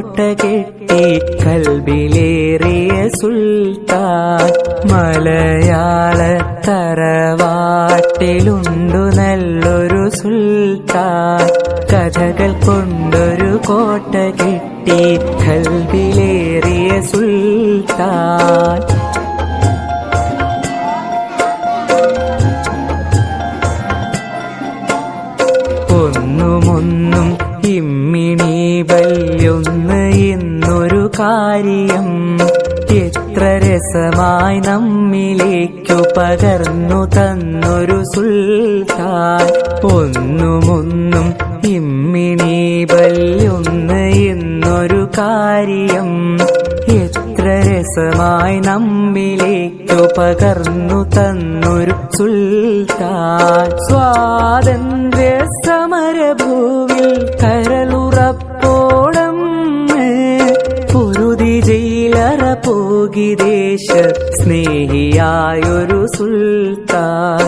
കോട്ട കെട്ടി കൽബിലേറിയ സുൽത്താൻ മലയാള തറവാട്ടിലുണ്ടു നല്ലൊരു സുൽത്താൻ. കഥകൾ കൊണ്ടൊരു കോട്ട കെട്ടി കൽബിലേറിയ സുൽത്താൻ. ഒന്നുമൊന്നും ഇമ്മിണി വല്യൊന്ന് ഇന്നൊരു കാര്യം. എത്ര രസമായി നമ്മിലേക്കു പകർന്നു തന്നൊരു സുൽത്താൻ. ഒന്നുമൊന്നും ഇമ്മിണി വല്യൊന്ന് ഇന്നൊരു കാര്യം. എത്ര രസമായി നമ്മിലേക്കു പകർന്നു തന്നൊരു സുൽത്താൻ. സ്വാതന്ത്ര്യ സമരഭൂവിൽ ജയിലറ പോകി ദേശ സ്നേഹിയായൊരു സുൽത്താൻ.